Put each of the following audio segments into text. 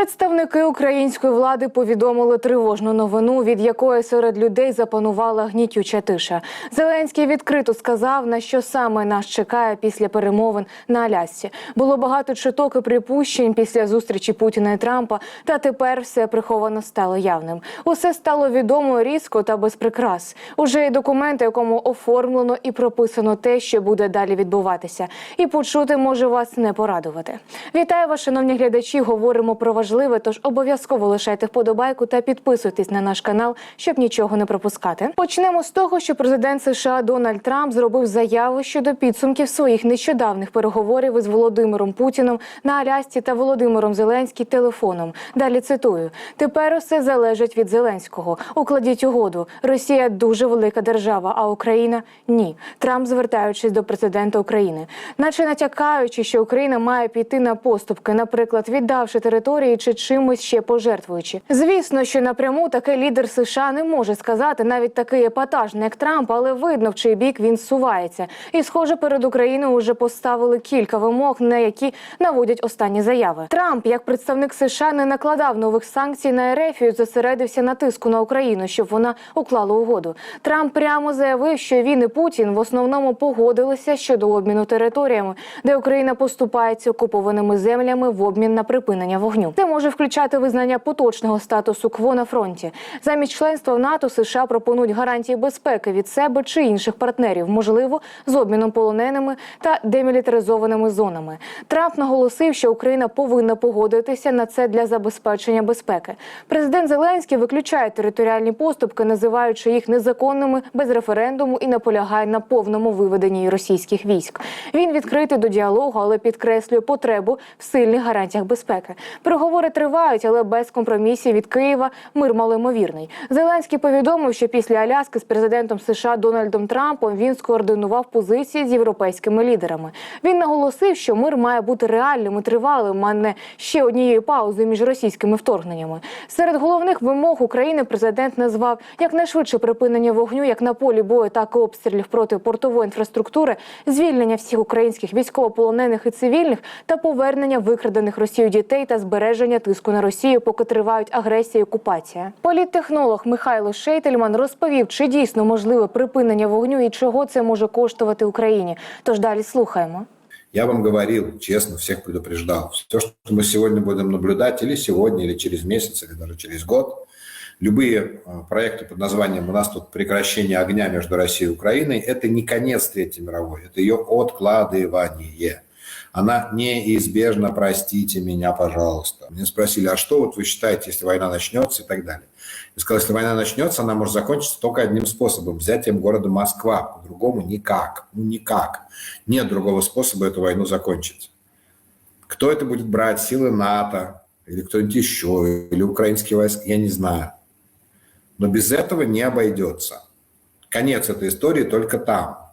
Представники української влади повідомили тривожну новину, від якої серед людей запанувала гнітюча тиша. Зеленський відкрито сказав, на що саме нас чекає після перемовин на Алясці. Було багато чуток і припущень після зустрічі Путіна і Трампа. Та тепер все приховано стало явним. Усе стало відомо різко та без прикрас. Уже є документи, якому оформлено і прописано те, що буде далі відбуватися. І почути може вас не порадувати. Вітаю вас, шановні глядачі. Говоримо про важливе, тож обов'язково лишайте вподобайку та підписуйтесь на наш канал, щоб нічого не пропускати. Почнемо з того, що президент США Дональд Трамп зробив заяву щодо підсумків своїх нещодавних переговорів із Володимиром Путіном на Алясці та Володимиром Зеленським телефоном. Далі цитую: тепер усе залежить від Зеленського. Укладіть угоду. Росія дуже велика держава, а Україна ні. Трамп, звертаючись до президента України, наче натякаючи, що Україна має піти на поступки, наприклад, віддавши території чи чимось ще пожертвуючи. Звісно, що напряму такий лідер США не може сказати навіть такий епатажний, як Трамп, але видно, в чий бік він сувається. І, схоже, перед Україною вже поставили кілька вимог, на які наводять останні заяви. Трамп, як представник США, не накладав нових санкцій на Ерефію, зосередився на тиску на Україну, щоб вона уклала угоду. Трамп прямо заявив, що він і Путін в основному погодилися щодо обміну територіями, де Україна поступається окупованими землями в обмін на припинення вогню. Може включати визнання поточного статусу КВО на фронті. Замість членства в НАТО США пропонують гарантії безпеки від себе чи інших партнерів, можливо, з обміном полоненими та демілітаризованими зонами. Трамп наголосив, що Україна повинна погодитися на це для забезпечення безпеки. Президент Зеленський виключає територіальні поступки, називаючи їх незаконними без референдуму і наполягає на повному виведенні російських військ. Він відкритий до діалогу, але підкреслює потребу в сильних гарантіях безпеки. Переговори тривають, але без компромісів від Києва мир малоймовірний. Зеленський повідомив, що після Аляски з президентом США Дональдом Трампом він скоординував позиції з європейськими лідерами. Він наголосив, що мир має бути реальним і тривалим, а не ще однією паузою між російськими вторгненнями. Серед головних вимог України президент назвав якнайшвидше припинення вогню як на полі бою, так і обстрілів проти портової інфраструктури, звільнення всіх українських військовополонених і цивільних та повернення викрадених Росією дітей та збереження тиску на Росію, поки тривають агресія і окупація. Політтехнолог Михайло Шейтельман розповів, чи дійсно можливе припинення вогню і чого це може коштувати Україні. Тож далі слухаємо. Я вам говорил, честно, всех предупреждал. Все, что мы сегодня будем наблюдать, или сегодня, или через месяц, или даже через год, любые э, проекты под названием «У нас тут прекращение огня между Россией и Украиной» – это не конец Третьей мировой, это ее откладывание. Она неизбежна, простите меня, пожалуйста. Меня спросили, а что вот вы считаете, если война начнется и так далее. Я сказал, если война начнется, она может закончиться только одним способом – взятием города Москва. По-другому никак. Ну, никак. Нет другого способа эту войну закончить. Кто это будет брать? Силы НАТО? Или кто-нибудь еще? Или украинские войска? Я не знаю. Но без этого не обойдется. Конец этой истории только там.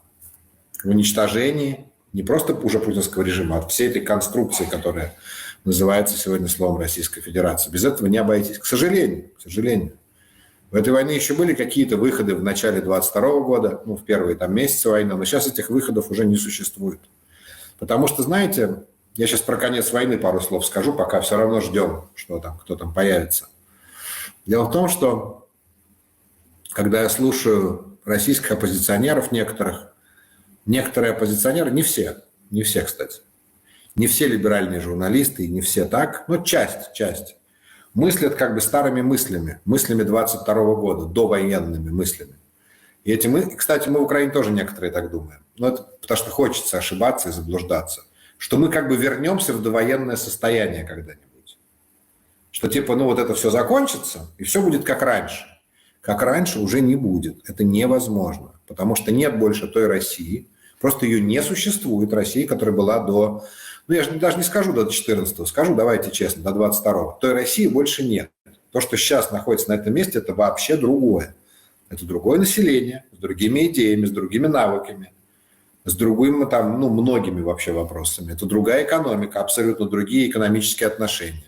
В уничтожении не просто уже путинского режима, а всей этой конструкции, которая называется сегодня словом Российской Федерации. Без этого не обойтись. К сожалению, к сожалению. В этой войне еще были какие-то выходы в начале 22 года, ну, в первые там месяцы войны, но сейчас этих выходов уже не существует. Потому что, знаете, я сейчас про конец войны пару слов скажу, пока все равно ждем, что там, кто там появится. Дело в том, что когда я слушаю российских оппозиционеров некоторых, некоторые оппозиционеры, не все, не все, кстати, не все либеральные журналисты, и не все так, но часть, часть, мыслят как бы старыми мыслями, мыслями 22 года, довоенными мыслями. И эти мы, кстати, мы в Украине тоже некоторые так думаем. Но это потому что хочется ошибаться и заблуждаться. Что мы как бы вернемся в довоенное состояние когда-нибудь. Что типа, ну вот это все закончится, и все будет как раньше. Как раньше уже не будет. Это невозможно. Потому что нет больше той России. Просто ее не существует, России, которая была до ну я же даже не скажу до 14 скажу, давайте честно, до 22 той России больше нет. То, что сейчас находится на этом месте, это вообще другое. Это другое население, с другими идеями, с другими навыками, с другими там, ну, многими вообще вопросами. Это другая экономика, абсолютно другие экономические отношения.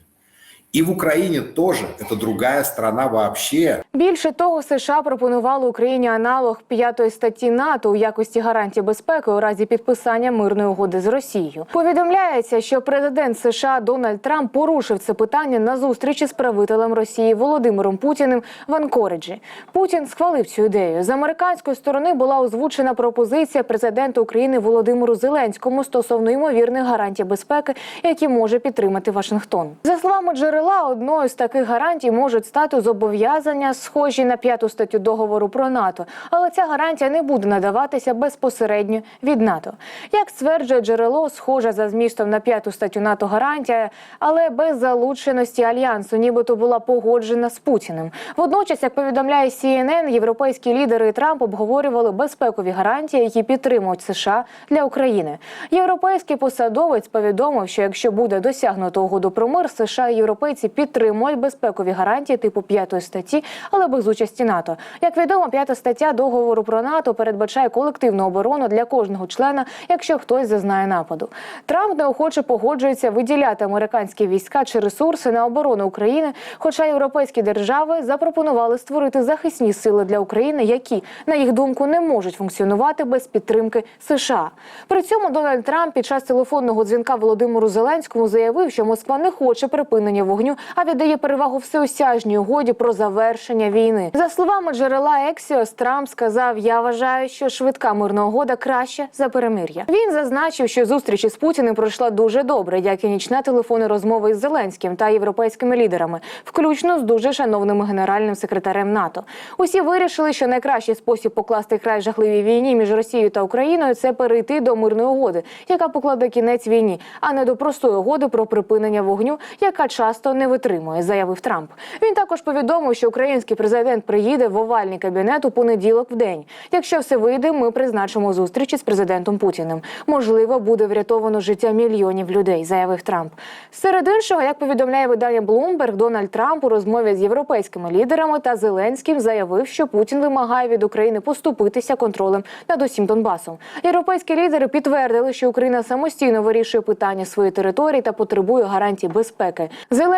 И в Украине тоже. Это другая страна вообще. Більше того, США пропонували Україні аналог п'ятої статті НАТО у якості гарантії безпеки у разі підписання мирної угоди з Росією. Повідомляється, що президент США Дональд Трамп порушив це питання на зустрічі з правителем Росії Володимиром Путіним в Анкориджі. Путін схвалив цю ідею. З американської сторони була озвучена пропозиція президента України Володимиру Зеленському стосовно ймовірних гарантій безпеки, які може підтримати Вашингтон. За словами джерела, одною з таких гарантій можуть стати зобов'язання, схожі на п'яту статтю договору про НАТО, але ця гарантія не буде надаватися безпосередньо від НАТО. Як стверджує джерело, схожа за змістом на п'яту статтю НАТО гарантія, але без залученості альянсу, нібито була погоджена з Путіним. Водночас, як повідомляє CNN, європейські лідери і Трамп обговорювали безпекові гарантії, які підтримують США для України. Європейський посадовець повідомив, що якщо буде досягнуто угоду про мир, США і європейці підтримують безпекові гарантії типу п'ятої статті, але без участі НАТО. Як відомо, п'ята стаття договору про НАТО передбачає колективну оборону для кожного члена, якщо хтось зазнає нападу. Трамп неохоче погоджується виділяти американські війська чи ресурси на оборону України. Хоча європейські держави запропонували створити захисні сили для України, які, на їх думку, не можуть функціонувати без підтримки США. При цьому Дональд Трамп під час телефонного дзвінка Володимиру Зеленському заявив, що Москва не хоче припинення вогню, а віддає перевагу всеосяжній угоді про завершення війни. За словами джерела Ексіос, Трамп сказав: Я вважаю, що швидка мирна угода краще за перемир'я. Він зазначив, що зустріч із Путіним пройшла дуже добре, як і нічна телефонна розмова із Зеленським та європейськими лідерами, включно з дуже шановним генеральним секретарем НАТО. Усі вирішили, що найкращий спосіб покласти край жахливій війні між Росією та Україною це перейти до мирної угоди, яка покладе кінець війні, а не до простої угоди про припинення вогню, яка часто не витримує, заявив Трамп. Він також повідомив, що український президент приїде в овальний кабінет у понеділок в день. Якщо все вийде, ми призначимо зустрічі з президентом Путіним. Можливо, буде врятовано життя мільйонів людей, заявив Трамп. Серед іншого, як повідомляє видання Bloomberg, Дональд Трамп у розмові з європейськими лідерами та Зеленським заявив, що Путін вимагає від України поступитися контролем над усім Донбасом. Європейські лідери підтвердили, що Україна самостійно вирішує питання своєї території та потребує гарантій безпеки.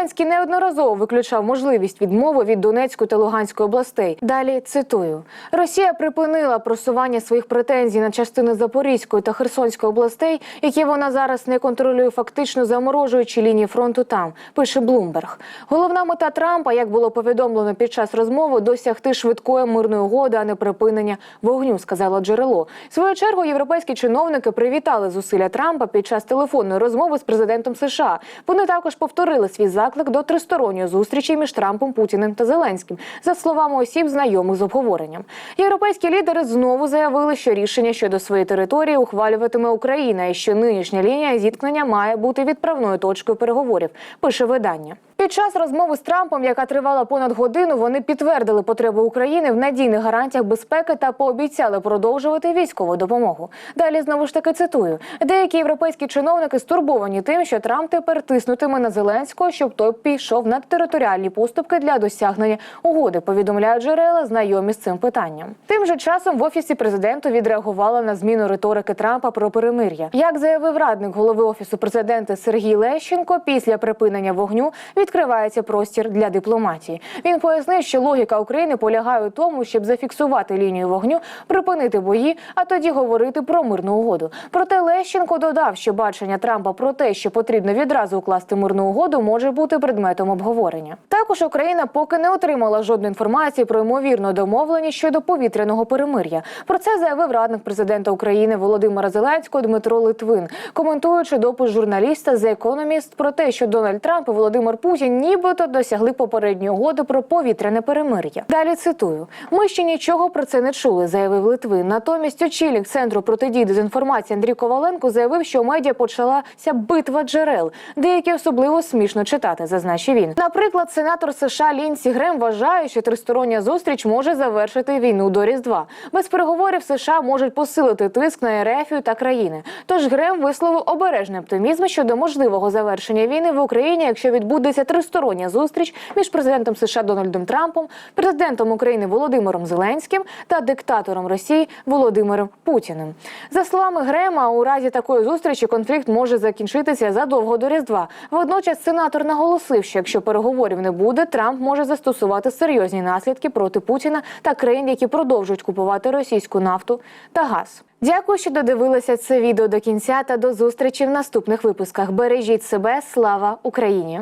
Зеленський неодноразово виключав можливість відмови від Донецької та Луганської областей. Далі цитую: Росія припинила просування своїх претензій на частини Запорізької та Херсонської областей, які вона зараз не контролює, фактично заморожуючи лінії фронту там. Пише Блумберг. Головна мета Трампа, як було повідомлено під час розмови, досягти швидкої мирної угоди, а не припинення вогню, сказало джерело. В свою чергу європейські чиновники привітали зусилля Трампа під час телефонної розмови з президентом США. Вони також повторили свій заклик до тристоронньої зустрічі між Трампом, Путіним та Зеленським, за словами осіб, знайомих з обговоренням. Європейські лідери знову заявили, що рішення щодо своєї території ухвалюватиме Україна, і що нинішня лінія зіткнення має бути відправною точкою переговорів. Пише видання. Під час розмови з Трампом, яка тривала понад годину, вони підтвердили потребу України в надійних гарантіях безпеки та пообіцяли продовжувати військову допомогу. Далі знову ж таки цитую: деякі європейські чиновники стурбовані тим, що Трамп тепер тиснутиме на Зеленського, щоб той пішов на територіальні поступки для досягнення угоди. Повідомляють джерела, знайомі з цим питанням. Тим же часом в офісі президенту відреагували на зміну риторики Трампа про перемир'я. Як заявив радник голови офісу президента Сергій Лещенко, після припинення вогню відкривається простір для дипломатії. Він пояснив, що логіка України полягає у тому, щоб зафіксувати лінію вогню, припинити бої, а тоді говорити про мирну угоду. Проте Лещенко додав, що бачення Трампа про те, що потрібно відразу укласти мирну угоду, може бути предметом обговорення. Також Україна поки не отримала жодної інформації про ймовірну домовленість щодо повітряного перемир'я. Про це заявив радник президента України Володимира Зеленського Дмитро Литвин, коментуючи допис журналіста The Economist про те, що Дональд Трамп і Володимир Путін нібито досягли попередньої угоди про повітряне перемир'я. Далі цитую: ми ще нічого про це не чули, заявив Литвин. Натомість очільник центру протидії дезінформації Андрій Коваленко заявив, що у медіа почалася битва джерел, деякі особливо смішно читати, зазначив він. Наприклад, сенатор США Лінсі Грем вважає, що тристороння зустріч може завершити війну до Різдва. Без переговорів США можуть посилити тиск на Ерефію та країни. Тож Грем висловив обережний оптимізм щодо можливого завершення війни в Україні, якщо відбудеться тристороння зустріч між президентом США Дональдом Трампом, президентом України Володимиром Зеленським та диктатором Росії Володимиром Путіним. За словами Грема, у разі такої зустрічі конфлікт може закінчитися задовго до Різдва. Водночас сенатор наголосив, що якщо переговорів не буде, Трамп може застосувати серйозні наслідки проти Путіна та країн, які продовжують купувати російську нафту та газ. Дякую, що додивилися це відео до кінця та до зустрічі в наступних випусках. Бережіть себе, слава Україні!